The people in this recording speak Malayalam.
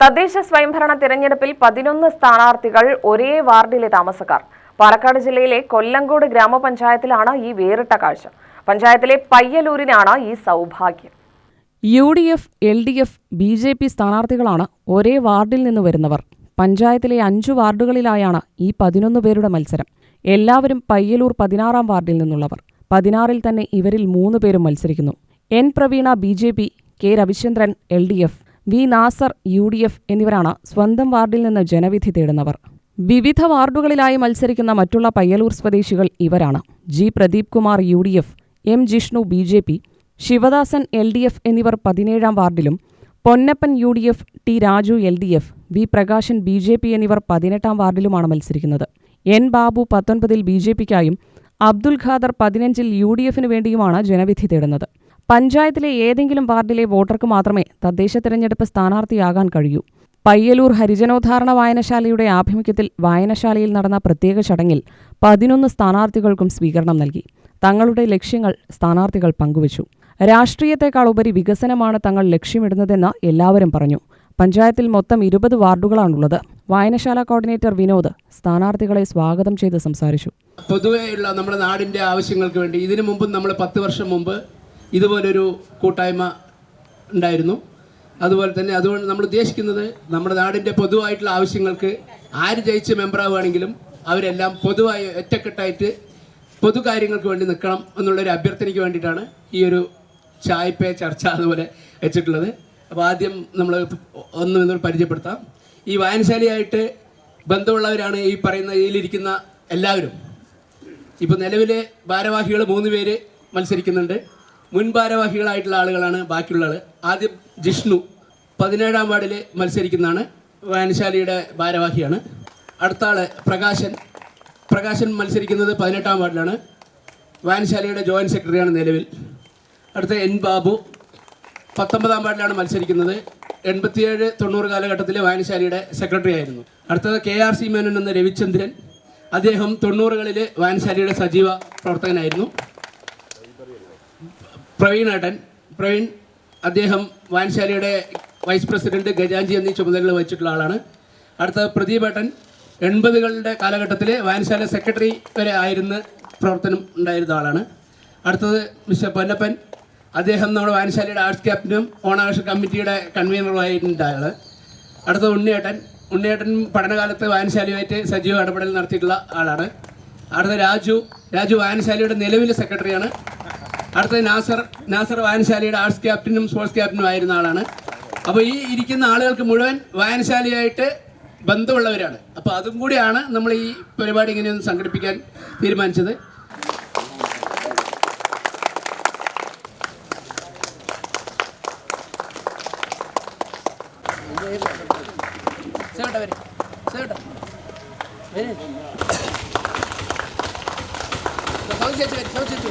തദ്ദേശ സ്വയംഭരണ തിരഞ്ഞെടുപ്പിൽ പതിനൊന്ന് സ്ഥാനാർത്ഥികൾ ഒരേ വാർഡിലെ താമസക്കാർ. പാലക്കാട് ജില്ലയിലെ കൊല്ലങ്കോട് ഗ്രാമപഞ്ചായത്തിലാണ് ഈ വേറിട്ട കാഴ്ച. പഞ്ചായത്തിലെ പയ്യലൂരിനാണ് ഈ സൗഭാഗ്യം. U D F L D F B J P സ്ഥാനാർത്ഥികളാണ് ഒരേ വാർഡിൽ നിന്ന് വരുന്നവർ. പഞ്ചായത്തിലെ അഞ്ചു വാർഡുകളിലായാണ് ഈ പതിനൊന്ന് പേരുടെ മത്സരം. എല്ലാവരും പയ്യലൂർ പതിനാറാം വാർഡിൽ നിന്നുള്ളവർ. പതിനാറിൽ തന്നെ ഇവരിൽ മൂന്ന് പേരും മത്സരിക്കുന്നു. N Praveena B J P K Ravichandran L D F. V Nasar U D F എന്നിവരാണ് സ്വന്തം വാർഡിൽ നിന്ന് ജനവിധി തേടുന്നവർ. വിവിധ വാർഡുകളിലായി മത്സരിക്കുന്ന മറ്റുള്ള പയ്യലൂർ സ്വദേശികൾ ഇവരാണ്. G Pradeep Kumar U D F M Jishnu B J P Sivadasan L D F എന്നിവർ പതിനേഴാം വാർഡിലും Ponnappan U D F T Raju L D F V Prakashan B J P എന്നിവർ പതിനെട്ടാം വാർഡിലുമാണ് മത്സരിക്കുന്നത്. എൻ ബാബു പത്തൊൻപതിൽ ബി ജെ പിക്കായും അബ്ദുൽ ഖാദർ പതിനഞ്ചിൽ യു ഡി എഫിനു വേണ്ടിയുമാണ് ജനവിധി തേടുന്നത്. പഞ്ചായത്തിലെ ഏതെങ്കിലും വാർഡിലെ വോട്ടർക്ക് മാത്രമേ തദ്ദേശ തെരഞ്ഞെടുപ്പ് സ്ഥാനാർത്ഥിയാകാൻ കഴിയൂ. പയ്യലൂർ ഹരിജനോദ്ധാരണ വായനശാലയുടെ ആഭിമുഖ്യത്തിൽ വായനശാലയിൽ നടന്ന പ്രത്യേക ചടങ്ങിൽ പതിനൊന്ന് സ്ഥാനാർത്ഥികൾക്കും സ്വീകരണം നൽകി. തങ്ങളുടെ ലക്ഷ്യങ്ങൾ സ്ഥാനാർത്ഥികൾ പങ്കുവച്ചു. രാഷ്ട്രീയത്തെക്കാൾ ഉപരി വികസനമാണ് തങ്ങൾ ലക്ഷ്യമിടുന്നതെന്ന് എല്ലാവരും പറഞ്ഞു. പഞ്ചായത്തിൽ മൊത്തം ഇരുപത് വാർഡുകളാണുള്ളത്. വായനശാല കോർഡിനേറ്റർ വിനോദ് സ്ഥാനാർത്ഥികളെ സ്വാഗതം ചെയ്ത് സംസാരിച്ചു. പൊതുവെയുള്ള നമ്മുടെ നാടിന്റെ ആവശ്യങ്ങൾക്ക് വേണ്ടി ഇതിനു മുമ്പ് നമ്മൾ പത്ത് വർഷം മുമ്പ് ഇതുപോലൊരു കൂട്ടായ്മ ഉണ്ടായിരുന്നു. അതുപോലെ തന്നെ അതുകൊണ്ട് നമ്മൾ ഉദ്ദേശിക്കുന്നത് നമ്മുടെ നാടിന്റെ പൊതുവായിട്ടുള്ള ആവശ്യങ്ങൾക്ക് ആര് ജയിച്ച് മെമ്പറാവുകയാണെങ്കിലും അവരെല്ലാം പൊതുവായി ഒറ്റക്കെട്ടായിട്ട് പൊതു കാര്യങ്ങൾക്ക് വേണ്ടി നിൽക്കണം എന്നുള്ളൊരു അഭ്യർത്ഥനയ്ക്ക് വേണ്ടിയിട്ടാണ് ഈ ഒരു ചായ്പേ ചർച്ച അതുപോലെ വെച്ചിട്ടുള്ളത്. അപ്പോൾ ആദ്യം നമ്മൾ ഒന്ന് നിങ്ങൾ പരിചയപ്പെടുത്താം. ഈ വായനശാലയായിട്ട് ബന്ധമുള്ളവരാണ് ഈ പറയുന്ന ഇതിലിരിക്കുന്ന എല്ലാവരും. ഇപ്പോൾ നിലവിലെ ഭാരവാഹികൾ മൂന്ന് പേര് മത്സരിക്കുന്നുണ്ട്. മുൻ ഭാരവാഹികളായിട്ടുള്ള ആളുകളാണ് ബാക്കിയുള്ള ആദ്യം ജിഷ്ണു പതിനേഴാം വാർഡിൽ മത്സരിക്കുന്നതാണ്. വായനശാലയുടെ ഭാരവാഹിയാണ്. അടുത്ത ആൾ പ്രകാശൻ. പ്രകാശൻ മത്സരിക്കുന്നത് പതിനെട്ടാം വാർഡിലാണ്. വായനശാലയുടെ ജോയിന്റ് സെക്രട്ടറിയാണ് നിലവിൽ. അടുത്ത എൻ ബാബു പത്തൊമ്പതാം വാർഡിലാണ് മത്സരിക്കുന്നത്. എൺപത്തിയേഴ് തൊണ്ണൂറ് കാലഘട്ടത്തിലെ വായനശാലയുടെ സെക്രട്ടറി ആയിരുന്നു. അടുത്തത് കെ ആർ സി മേനോൻ എന്ന രവിചന്ദ്രൻ. അദ്ദേഹം തൊണ്ണൂറുകളിൽ വായനശാലയുടെ സജീവ പ്രവർത്തകനായിരുന്നു. പ്രവീണേട്ടൻ പ്രവീൺ അദ്ദേഹം വാൻശാലയുടെ വൈസ് പ്രസിഡന്റ് ഗജാഞ്ചി എന്നീ ചുമതലകൾ വഹിച്ചിട്ടുള്ള ആളാണ്. അടുത്ത പ്രദീപേട്ടൻ എൺപതുകളുടെ കാലഘട്ടത്തിലെ വാൻശാല സെക്രട്ടറി വരെ ആയിരുന്ന പ്രവർത്തനം ഉണ്ടായിരുന്ന ആളാണ്. അടുത്തത് മിസ്റ്റർ പൊന്നപ്പൻ അദ്ദേഹം നമ്മുടെ വായനശാലയുടെ ആർട്സ് ക്യാപ്റ്റനും ഓണാഘോഷ കമ്മിറ്റിയുടെ കൺവീനറുമായിട്ടുണ്ട് ആൾ അടുത്തത് ഉണ്ണിയേട്ടൻ ഉണ്ണിയേട്ടൻ പഠനകാലത്ത് വായനശാലയുമായിട്ട് സജീവ ഇടപെടൽ നടത്തിയിട്ടുള്ള ആളാണ്. അടുത്ത രാജു രാജു വായനശാലയുടെ നിലവിലെ സെക്രട്ടറിയാണ് അടുത്തത് നാസർ നാസർ വായനശാലയുടെ ആർട്സ് ക്യാപ്റ്റനും സ്പോർട്സ് ക്യാപ്റ്റനും ആയിരുന്ന ആളാണ്. അപ്പോൾ ഈ ഇരിക്കുന്ന ആളുകൾക്ക് മുഴുവൻ വായനശാലയായിട്ട് ബന്ധമുള്ളവരാണ്. അപ്പോൾ അതും കൂടിയാണ് നമ്മൾ ഈ പരിപാടി ഇങ്ങനെയൊന്ന് സംഘടിപ്പിക്കാൻ തീരുമാനിച്ചത്. ചേട്ടാ വരെ. ചേട്ടാ ചേച്ചി ചേച്ചി